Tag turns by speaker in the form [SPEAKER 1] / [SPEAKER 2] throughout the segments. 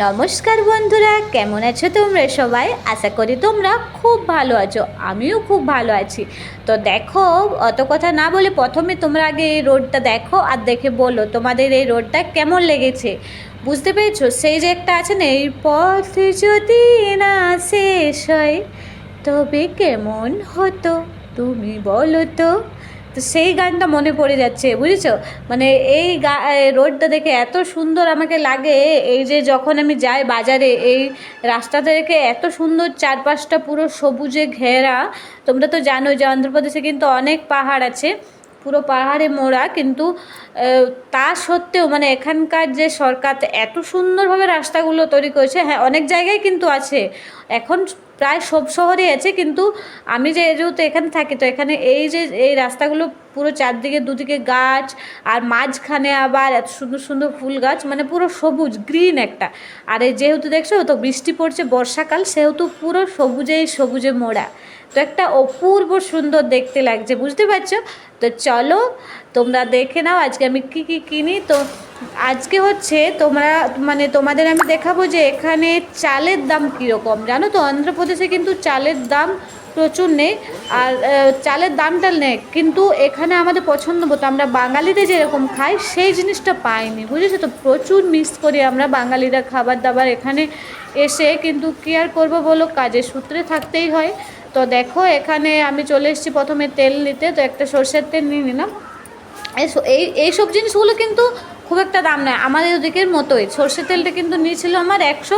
[SPEAKER 1] নমস্কার বন্ধুরা, কেমন আছো তোমরা সবাই? আশা করি তোমরা খুব ভালো আছো, আমিও খুব ভালো আছি। তো দেখো, অত কথা না বলে প্রথমে তোমরা আগে এই রোডটা দেখো আর দেখে বলো তোমাদের এই রোডটা কেমন লেগেছে। বুঝতে পেরেছ? সেই যে একটা আছে না, এই পথ যদি না শেষ হয়, তবে কেমন হতো? তুমি বলো তো। তো সেই গানটা মনে পড়ে যাচ্ছে, বুঝেছ? মানে এই গা রোডটা দেখে এত সুন্দর আমাকে লাগে, এই যে যখন আমি যাই বাজারে, এই রাস্তাটা দেখে এত সুন্দর চারপাশটা পুরো সবুজে ঘেরা। তোমরা তো জানো যে অন্ধ্রপ্রদেশে কিন্তু অনেক পাহাড় আছে, পুরো পাহাড়ে মোড়া, কিন্তু তা সত্ত্বেও মানে এখানকার যে সরকার এত সুন্দরভাবে রাস্তাগুলো তৈরি করেছে হ্যাঁ অনেক জায়গায় কিন্তু আছে। এখন প্রায় সব শহরেই আছে, কিন্তু আমি যে যেহেতু এখানে থাকি, তো এখানে এই যে এই রাস্তাগুলো পুরো চারদিকে দুদিকে গাছ আর মাঝখানে আবার এত সুন্দর সুন্দর ফুল গাছ মানে পুরো সবুজ গ্রিন একটা। আর এই যেহেতু দেখছ, তো বৃষ্টি পড়ছে বর্ষাকাল, সেহেতু পুরো সবুজেই সবুজে মোড়া। তো একটা অপূর্ব সুন্দর দেখতে লাগছে, বুঝতে পারছ? তো চলো, তোমরা দেখে নাও আজকে আমি কি কি কিনি, তো আজকে হচ্ছে তোমরা মানে তোমাদের আমি দেখাবো যে এখানে চালের দাম কীরকম। জানো তো, অন্ধ্রপ্রদেশে কিন্তু চালের দাম প্রচুর নেই, আর চালের দামটা নেই, কিন্তু এখানে আমাদের পছন্দ মতো আমরা বাঙালিদের যেরকম খাই, সেই জিনিসটা পাইনি, বুঝেছ তো? প্রচুর মিস করি আমরা বাঙালিরা খাবার দাবার এখানে এসে, কিন্তু কি আর করব বলো? কাজের সূত্রে থাকতেই হয়। তো দেখো, এখানে আমি চলে এসেছি প্রথমে তেল নিতে, তো একটা সর্ষের তেল নিয়ে নিলাম। এই এই এইসব জিনিসগুলো কিন্তু খুব একটা দাম নয়। আমাদের ওদিকের মতোই। সর্ষের তেলটা কিন্তু নিয়েছিল আমার একশো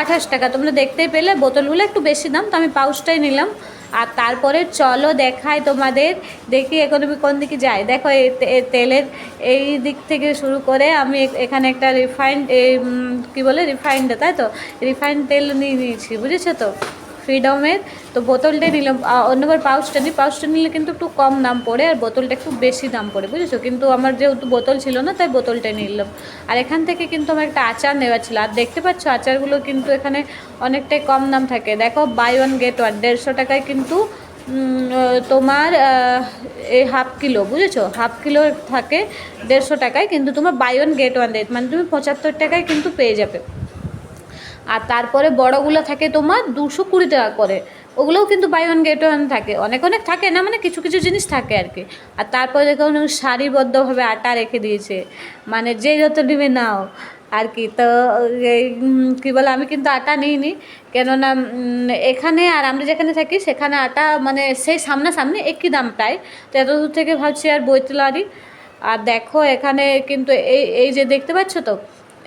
[SPEAKER 1] আঠাশ টাকা। তোমরা দেখতেই পেলে, বোতলগুলো একটু বেশি দাম, তো আমি পাউচটাই নিলাম। আর তারপরে চলো দেখাই তোমাদের, দেখি আমি কোন দিকে যাই। দেখো, এই তেলের এই দিক থেকে শুরু করে আমি এখানে একটা রিফাইন্ড কী বলে? রিফাইন্ড তাই তো? রিফাইন্ড তেল নিয়ে নিয়েছি, বুঝেছ তো? ফ্রিডমের তো বোতলটাই নিলাম। অন্যবার পাউচটা নিই। পাউচটা নিলে কিন্তু একটু কম দাম পড়ে আর বোতলটা একটু বেশি দাম পড়ে, বুঝেছ? কিন্তু আমার যেহেতু বোতল ছিল না, তাই বোতলটাই নিলাম। আর এখান থেকে কিন্তু আমার একটা আচার নেওয়া ছিল। আর দেখতে পাচ্ছ, আচারগুলো কিন্তু এখানে অনেকটাই কম দাম থাকে। দেখো বাই ওয়ান গেট ওয়ান দেড়শো টাকায় কিন্তু তোমার এই হাফ কিলো বুঝেছ? হাফ কিলো থাকে দেড়শো টাকায়, কিন্তু তোমার বাই ওয়ান গেট ওয়ান দেয় মানে তুমি পঁচাত্তর টাকায় কিন্তু পেয়ে যাবে। আর তারপরে বড়গুলো থাকে তোমার দুশো কুড়ি টাকা করে। ওগুলোও কিন্তু বাই ওয়ান গেট ওয়ান থাকে। অনেক অনেক থাকে না মানে কিছু কিছু জিনিস থাকে আর কি। আর তারপরে দেখুন সারিবদ্ধভাবে আটা রেখে দিয়েছে। মানে যে যত নেবে নাও আর কি। তো কী বলে, আমি কিন্তু আটা নিইনি। কেননা এখানে আর আমরা যেখানে থাকি, সেখানে আটা মানে সেই সামনাসামনি একই দাম প্রায়। তো এত দূর থেকে ভাবছি আর বইতলারি আর দেখো এখানে কিন্তু এই এই যে দেখতে পাচ্ছ তো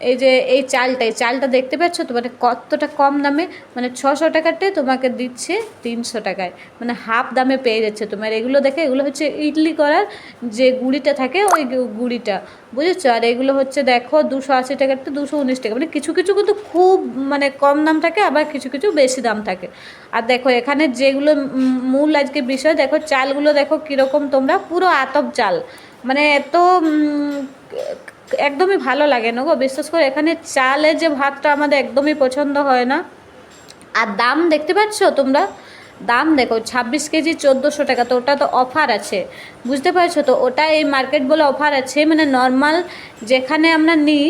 [SPEAKER 1] এই যে এই চালটা এই চালটা দেখতে পাচ্ছ তো? মানে কতটা কম দামে মানে ছশো টাকারটাই তোমাকে দিচ্ছে তিনশো টাকায়। মানে হাফ দামে পেয়ে যাচ্ছে তোমার। এগুলো দেখে, এগুলো হচ্ছে ইডলি করার যে গুঁড়িটা থাকে, ওই গুঁড়িটা। বুঝেছ? আর এগুলো হচ্ছে দেখো দুশো আশি টাকারটা দুশো উনিশ টাকা। মানে কিছু কিছু কিন্তু খুব মানে কম দাম থাকে, আবার কিছু কিছু বেশি দাম থাকে। আর দেখো এখানে যেগুলো মূল আজকে বিষয়, দেখো চালগুলো দেখো কীরকম তোমরা, পুরো আতপ চাল। মানে এত একদমই ভালো লাগে না গো। বিশ্বাস করে, এখানে চালে যে ভাতটা আমাদের একদমই পছন্দ হয় না। আর দাম দেখতে পাচ্ছ তোমরা? দাম দেখো, ছাব্বিশ কেজি চোদ্দোশো টাকা, তো ওটা তো অফার আছে। বুঝতে পারছ তো ওটা এই মার্কেট বলে অফার আছে। মানে নর্মাল যেখানে আমরা নিই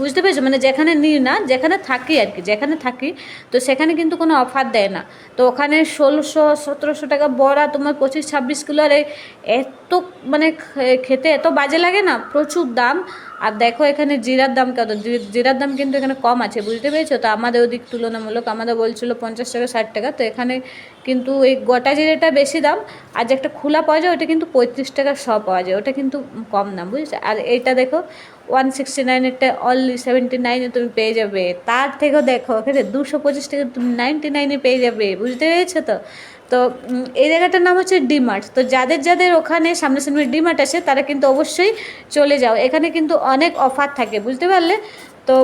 [SPEAKER 1] বুঝতে পেরেছ? মানে যেখানে নিই না, যেখানে থাকি আর কি, যেখানে থাকি, তো সেখানে কিন্তু কোনো অফার দেয় না। তো ওখানে ষোলোশো, সতেরোশো টাকা বড়া, তোমার পঁচিশ, ছাব্বিশ কিলো, আর এত মানে খেতে এত বাজে লাগে না, প্রচুর দাম। আর দেখো এখানে জিরার দাম কত? জিরার দাম কিন্তু এখানে কম আছে, বুঝতে পেরেছ? তো আমাদের ওদিক তুলনামূলক আমাদের বলছিল পঞ্চাশ টাকা, ষাট টাকা, তো এখানে কিন্তু এই গোটা জিরেটা বেশি দাম। আর যে একটা খোলা পাওয়া যায় ওটা কিন্তু পঁয়ত্রিশ টাকা শ পাওয়া যায়, ওটা কিন্তু কম দাম, বুঝেছ? আর এইটা দেখো ওয়ান সিক্সটি নাইনেরটা অনলি সেভেন্টি নাইনে তুমি পেয়ে যাবে। তার থেকেও দেখো এখানে দুশো পঁচিশ টাকা তুমি নাইনটি নাইনে পেয়ে যাবে, বুঝতে পেরেছ তো? তো এই জায়গাটার নাম হচ্ছে ডিমার্ট তো যাদের যাদের ওখানে সামনাসামনি ডিমার্ট আছে, তারা কিন্তু অবশ্যই চলে যাও। এখানে কিন্তু অনেক অফার থাকে, বুঝতে পারলে? তো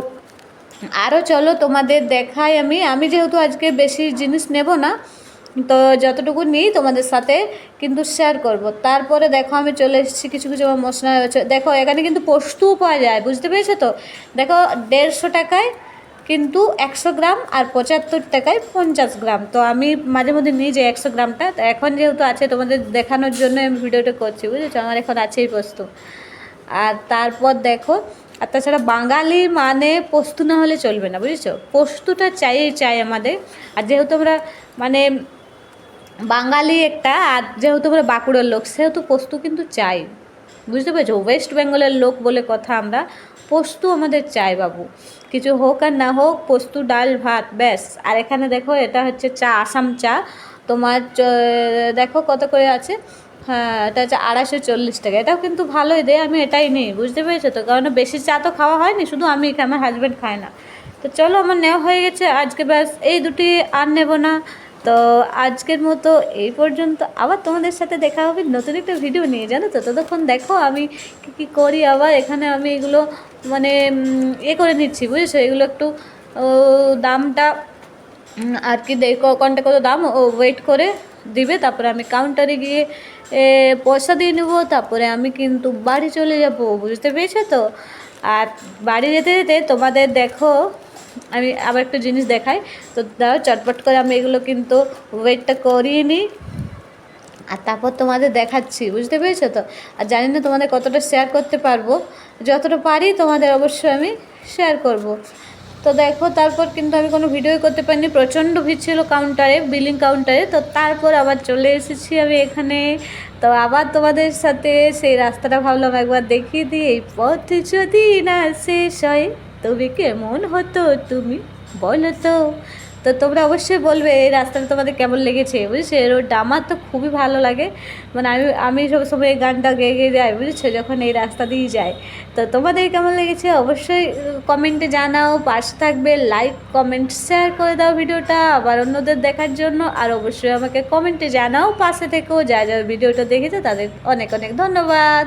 [SPEAKER 1] আরও চলো তোমাদের দেখাই আমি। আমি যেহেতু আজকে বেশি জিনিস নেব না তো যতটুকু নিই তোমাদের সাথে কিন্তু শেয়ার করব। তারপরে দেখো আমি চলে এসেছি কিছু কিছু আমার মশলা দেখো, এখানে কিন্তু পোস্তও পাওয়া যায়, বুঝতে পেরেছ তো? দেখো, দেড়শো টাকায় কিন্তু একশো গ্রাম আর পঁচাত্তর টাকায় পঞ্চাশ গ্রাম। তো আমি মাঝে মধ্যে নিই যে একশো গ্রামটা। তো এখন যেহেতু আছে তোমাদের দেখানোর জন্য আমি ভিডিওটা করছি, বুঝেছ? আমার এখন আছেই পোস্ত। আর তারপর দেখো, আর তাছাড়া বাঙালি মানে পোস্ত না হলে চলবে না, বুঝেছ? পোস্তটা চাই চাই আমাদের। আর যেহেতু আমরা মানে বাঙালি একটা, আর যেহেতু আমরা বাঁকুড়ার লোক, সেহেতু পোস্ত কিন্তু চাই। বুঝতে পেরেছ? ওয়েস্ট বেঙ্গলের লোক বলে কথা আমরা, পোস্ত আমাদের চাই বাবু। কিছু হোক আর না হোক, পোস্ত, ডাল, ভাত, ব্যাস। আর এখানে দেখো, এটা হচ্ছে চা, আসাম চা। তোমার দেখো কত করে আছে? হ্যাঁ এটা হচ্ছে আড়াইশো চল্লিশ টাকা। এটাও কিন্তু ভালোই দেয় আমি এটাই নিই, বুঝতে পেরেছ তো? কারণ বেশি চা তো খাওয়া হয়নি, শুধু আমি আমার হাজব্যান্ড খায় না। তো চলো, আমার নেওয়া হয়ে গেছে, আজকে ব্যাস, এই দুটি আর নেব না। তো আজকের মতো এই পর্যন্ত। আবার তোমাদের সাথে দেখা হবে নতুন একটা ভিডিও নিয়ে, জানো তো? ততক্ষণ দেখো আমি কী কী করি, আবার এখানে আমি এগুলো মানে এ করে নিচ্ছি, বুঝেছ? এগুলো একটু দামটা আর কি কোনটা কত দাম, ও ওয়েট করে দিবে, তারপরে আমি কাউন্টারে গিয়ে পয়সা দিয়ে নেব, তারপরে আমি কিন্তু বাড়ি চলে যাব, বুঝতে পেরেছ তো? আর বাড়ি যেতে যেতে তোমাদের দেখো আমি আবার একটা জিনিস দেখাই। তো দাও, চটপট করে আমি এগুলো কিন্তু ওয়েটটা করিয়ে নিই। আর তারপর তোমাদের দেখাচ্ছি, বুঝতে পেরেছ তো? আর জানি না তোমাদের কতটা শেয়ার করতে পারব। যতটা পারি তোমাদের অবশ্যই আমি শেয়ার করব। তো দেখো, তারপর কিন্তু আমি কোনো ভিডিও করতে পারিনি। প্রচণ্ড ভিড় ছিল কাউন্টারে বিলিং কাউন্টারে তো তারপর আবার চলে এসেছি আমি এখানে। তো আবার তোমাদের সাথে সেই রাস্তাটা ভাবলাম একবার দেখিয়ে দিই। এই পথ যদি না শেষ হয়। তবে কেমন হতো তুমি? বলো তো। তো তোমরা অবশ্যই বলবে এই রাস্তাটা তোমাদের কেমন লেগেছে, বুঝেছ? এই রোডটা আমার তো খুবই ভালো লাগে। মানে আমি আমি সবসময় এই গানটা গেয়ে গেয়ে যাই, বুঝেছ? যখন এই রাস্তা দিয়ে যাই। তো তোমাদের কেমন লেগেছে? অবশ্যই কমেন্টে জানাও। পাশে থাকবে লাইক কমেন্ট শেয়ার করে দাও ভিডিওটা। আবার অন্যদের দেখার জন্য। আর অবশ্যই আমাকে কমেন্টে জানাও। পাশে থেকেও যা যা ভিডিওটা দেখেছে, তাদের অনেক অনেক ধন্যবাদ।